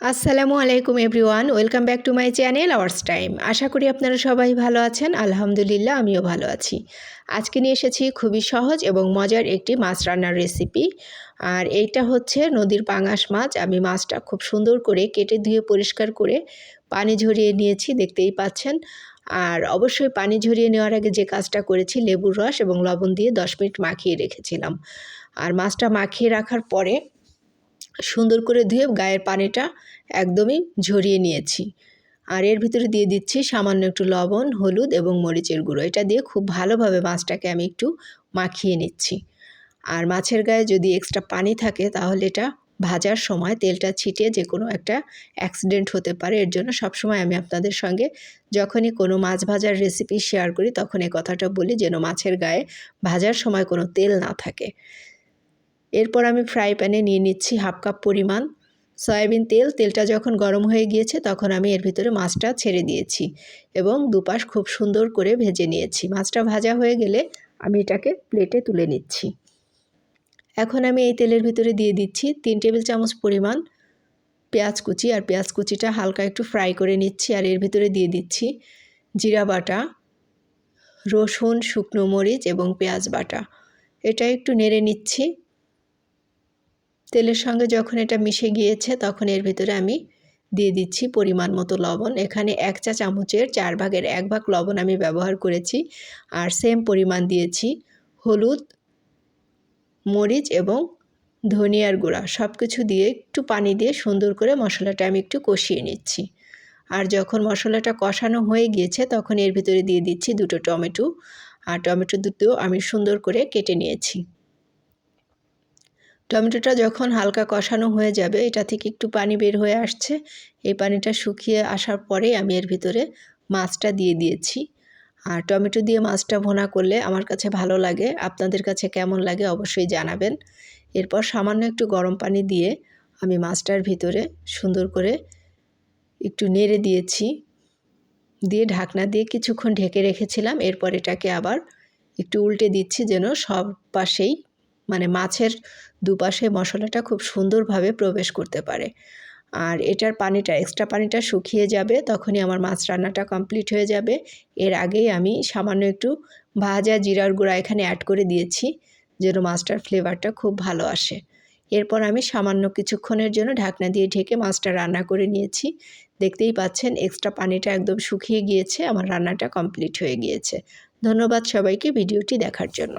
আসসালামু আলাইকুম everyone, welcome back to my channel ours time. আশা করি আপনারা সবাই ভালো আছেন, আলহামদুলিল্লাহ আমিও ভালো আছি। আজকে নিয়ে এসেছি খুবই সহজ এবং মজার একটি মাছ রান্নার রেসিপি। আর এইটা হচ্ছে নদীর পাঙাশ মাছ। আমি মাছটা খুব সুন্দর করে কেটে ধুয়ে পরিষ্কার করে পানি ঝরিয়ে নিয়েছি, দেখতেই পাচ্ছেন। আর অবশ্যই পানি ঝরিয়ে নেওয়ার আগে যে কাজটা করেছি, লেবুর রস এবং লবণ দিয়ে দশ মিনিট মাখিয়ে রেখেছিলাম। আর মাছটা মাখিয়ে রাখার পরে সুন্দর করে ধুয়ে গায়ের পানিটা একদমই ঝরিয়ে নিয়েছি। আর এর ভিতরে দিয়ে দিচ্ছি সামান্য একটু লবণ, হলুদ এবং মরিচের গুঁড়ো। এটা দিয়ে খুব ভালোভাবে মাছটাকে আমি একটু মাখিয়ে নিচ্ছি। আর মাছের গায়ে যদি এক্সট্রা পানি থাকে তাহলে এটা ভাজার সময় তেলটা ছিটিয়ে যে কোনো একটা অ্যাক্সিডেন্ট হতে পারে। এর জন্য সবসময় আমি আপনাদের সঙ্গে যখনই কোনো মাছ ভাজার রেসিপি শেয়ার করি তখন এই কথাটা বলি যেন মাছের গায়ে ভাজার সময় কোনো তেল না থাকে। এরপর আমি ফ্রাই প্যানে নিয়ে নিচ্ছি হাফ কাপ পরিমাণ। সয়াবিন তেল, তেলটা যখন গরম হয়ে গিয়েছে তখন আমি এর ভিতরে মাছটা ছেড়ে দিয়েছি এবং দুপাশ খুব সুন্দর করে ভেজে নিয়েছি। মাছটা ভাজা হয়ে গেলে আমি এটাকে প্লেটে তুলে নিচ্ছি। এখন আমি এই তেলের ভিতরে দিয়ে দিচ্ছি তিন টেবিল চামচ পরিমাণ পেঁয়াজ কুচি আর পেঁয়াজ কুচিটা হালকা একটু ফ্রাই করে নিচ্ছি আর এর ভিতরে দিয়ে দিচ্ছি জিরা বাটা, রসুন, শুকনো মরিচ এবং পেঁয়াজ বাটা। এটা একটু নেড়ে নিচ্ছি। তেলের সঙ্গে যখন এটা মিশে গিয়েছে, তখন এর ভিতরে আমি দিয়ে দিচ্ছি পরিমাণ মতো লবণ। এখানে এক চা চামচের চার ভাগের এক ভাগ লবণ আমি ব্যবহার করেছি আর সেম পরিমাণ দিয়েছি হলুদ, মরিচ এবং ধনিয়ার গুঁড়া। সব কিছু দিয়ে একটু পানি দিয়ে সুন্দর করে মশলাটা আমি একটু কষিয়ে নিচ্ছি। আর যখন মশলাটা কষানো হয়ে গিয়েছে, তখন এর ভিতরে দিয়ে দিচ্ছি দুটো টমেটো। আর টমেটো দুটো আমি সুন্দর করে কেটে নিয়েছি। টমেটোটা যখন হালকা কষানো হয়ে যাবে, এটা থেকে একটু পানি বের হয়ে আসছে। এই পানিটা শুকিয়ে আসার পরে আমি এর ভিতরে মাছটা দিয়ে দিয়েছি। আর টমেটো দিয়ে মাছটা ভোনা করলে আমার কাছে ভালো লাগে। আপনাদের কাছে কেমন লাগে অবশ্যই জানাবেন। এরপর সামান্য একটু গরম পানি দিয়ে আমি মাছটার ভিতরে সুন্দর করে একটু নেড়ে দিয়েছি। দিয়ে ঢাকনা দিয়ে কিছুক্ষণ ঢেকে রেখেছিলাম। এরপর এটাকে আবার একটু উল্টে দিচ্ছি যেন সব পাশেই মানে মাছের দুপাশে মশলাটা খুব সুন্দরভাবে প্রবেশ করতে পারে। আর এটার পানিটা এক্সট্রা পানিটা শুকিয়ে যাবে, তখনই আমার মাছ রান্নাটা কমপ্লিট হয়ে যাবে। এর আগেই আমি সামান্য একটু ভাজা জিরার গুঁড়া এখানে অ্যাড করে দিয়েছি, যেন মাছটার ফ্লেভারটা খুব ভালো আসে। এরপর আমি সামান্য কিছুক্ষণের জন্য ঢাকনা দিয়ে ঢেকে মাছটা রান্না করে নিয়েছি। দেখতেই পাচ্ছেন এক্সট্রা পানিটা একদম শুকিয়ে গিয়েছে, আমার রান্নাটা কমপ্লিট হয়ে গিয়েছে। ধন্যবাদ সবাইকে, ভিডিওটি দেখার জন্য।